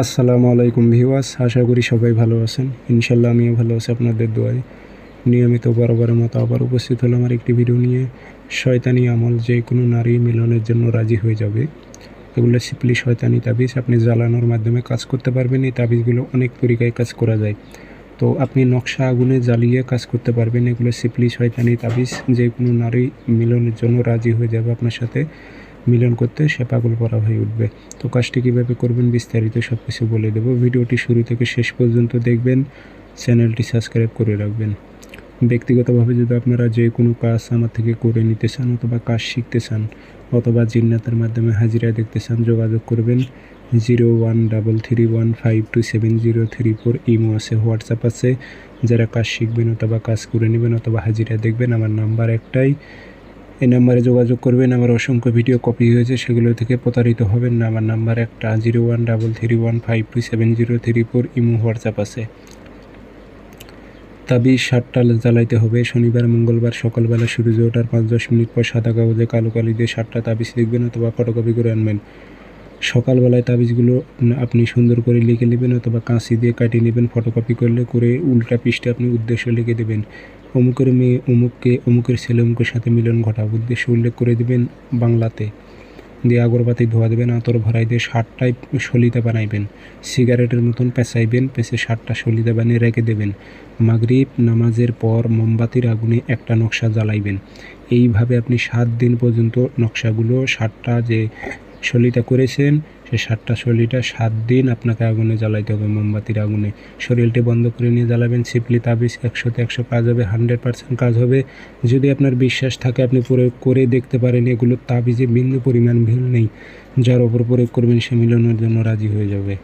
আসসালামু আলাইকুম ভিউয়ার্স, আশা করি সবাই ভালো আছেন। ইনশাল্লাহ আমিও ভালো আছি আপনাদের দোয়ায়। নিয়মিত বরাবরের মতো আবার উপস্থিত হলাম আমার একটি ভিডিও নিয়ে। শয়তানি আমল যে কোনো নারী মিলনের জন্য রাজি হয়ে যাবে। এগুলো সিপলি শয়তানি তাবিজ। আপনি জ্বালানোর মাধ্যমে কাজ করতে পারবেন, এই তাবিজগুলো অনেক তরিকায় কাজ করা যায়। তো আপনি নকশা আগুনে জ্বালিয়ে কাজ করতে পারবেন, এগুলো সিপলি শয়তানি তাবিজ। যে কোনো নারী মিলনের জন্য রাজি হয়ে যাবে আপনার সাথে। মিলন করতে সে পাগল করা হয়ে উঠবে। তো কাজটি কীভাবে করবেন বিস্তারিত সব কিছু বলে দেবো। ভিডিওটি শুরু থেকে শেষ পর্যন্ত দেখবেন, চ্যানেলটি সাবস্ক্রাইব করে রাখবেন। ব্যক্তিগতভাবে যদি আপনারা যে কোনো কাজ আমার থেকে করে নিতে চান অথবা কাজ শিখতে চান অথবা জিন্নাতের মাধ্যমে হাজিরা দেখতে চান, যোগাযোগ করবেন zero one double three one five two seven zero three four imo আছে, হোয়াটসঅ্যাপ আছে। যারা কাজ শিখবেন অথবা কাজ করে নেবেন অথবা হাজিরা দেখবেন, আমার নাম্বার একটাই। এই নাম্বারে যোগাযোগ করবেন। আমার অসংখ্য ভিডিও কপি হয়েছে, সেগুলো থেকে প্রতারিত হবেন না। আমার নাম্বার একটা zero one double three one five two seven zero three four imo, WhatsApp আছে। তাবিজ সাতটা জ্বালাইতে হবে। শনিবার, মঙ্গলবার সকালবেলা সূর্য ওঠার পাঁচ দশ মিনিট পর সাদা কাগজে কালো কালি দিয়ে সাতটা তাবিজ লিখবেন অথবা ফটোকপি করে আনবেন। সকালবেলায় তাবিজগুলো আপনি সুন্দর করে লিখে নেবেন অথবা কাঁচি দিয়ে কাটিয়ে নেবেন। ফটোকপি করলে করে উল্টা পৃষ্ঠে আপনি উদ্দেশ্য লিখে দেবেন। অমুকের মেয়ে, অমুককে, অমুকের ছেলে, অমুকের সাথে মিলন ঘটা উদ্দেশ্য উল্লেখ করে দেবেন বাংলাতে। দিয়ে আগরবাতি ধোয়া দেবেন, আতর ভরাই দিয়ে সারটাই সলিতে বানাইবেন। সিগারেটের মতন পেঁচাইবেন, পেঁচে সারটা সলিতে বানিয়ে রেখে দেবেন। মাগরিব নামাজের পর মোমবাতির আগুনে একটা নকশা জ্বালাইবেন। এইভাবে আপনি সাত দিন পর্যন্ত নকশাগুলো সাতটা যে সলিটা করেছেন, সে সাতটা শৈলীটা সাত দিন আপনাকে আগুনে জ্বালাইতে হবে, মোমবাতির আগুনে। শরীরটি বন্ধ করে নিয়ে জ্বালাবেন সিপলি তাবিজ একশোতে একশো কাজ হবে হান্ড্রেড পার্সেন্ট কাজ হবে। যদি আপনার বিশ্বাস থাকে, আপনি প্রয়োগ করে দেখতে পারেন, এগুলো তাবিজে বিন্দু পরিমাণ ভিল নেই। যার ওপর প্রয়োগ করবেন, সে মিলনের জন্য রাজি হয়ে যাবে।